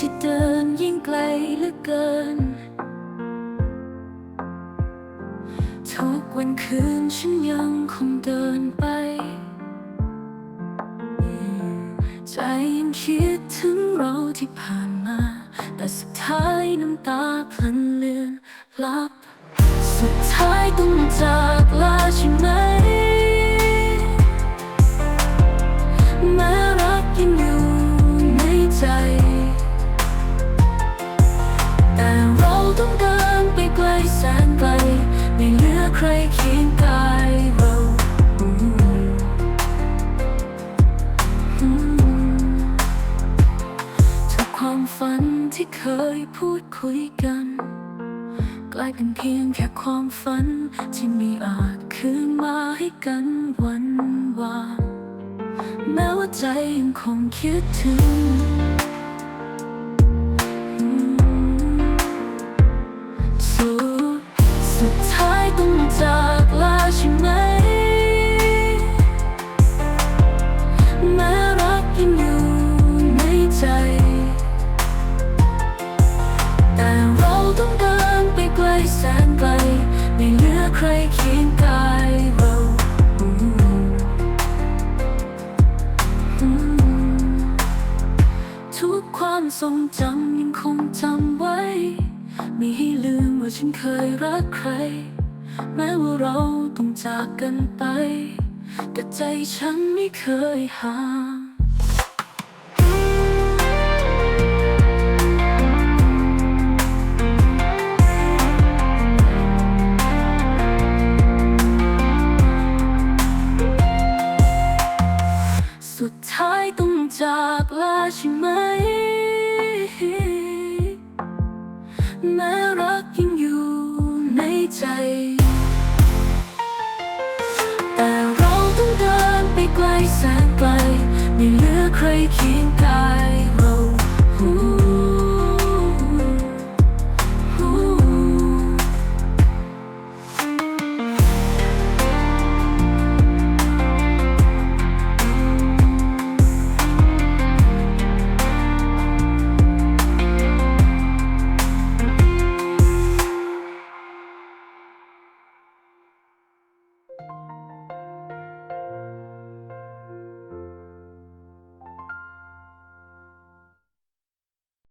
ที่เดินยิ่งไกลเหลือเกิน ทุกวันคืนฉันยังคงเดินไป ใจยังคิดถึงเราที่ผ่านมา แต่สุดท้ายน้ำตาพลันเลือนลับ สุดท้ายต้องจากลาใช่ไหม ต้องเดินไปไกลแสนไกลไม่เหลือใครเคียงกายเราทุกความฝันที่เคยพูดคุยกัน กลายเป็นเพียงแค่ความฝัน ที่มีอาจคืนมาให้กันวันวานแม้ว่าใจยังคงคิดถึง สุดท้ายต้องจากลาใช่ไหม แม้รักยังอยู่ในใจ แต่เราต้องเดินไปไกลแสนไกล ไม่เหลือใครเคียงกายเราทุกความทรงจำยังคงจำไว้ ไม่ให้ลืมว่าฉันเคยรักใคร แม้ว่าเราต้องจากกันไป แต่ใจฉันไม่เคยห่างสุดท้ายต้องจากลาใช่ไหม แม้รักยังอยู่ในใจ แต่เราต้องเดินไปไกลแสนไกล ไม่เหลือใครเคียงกาย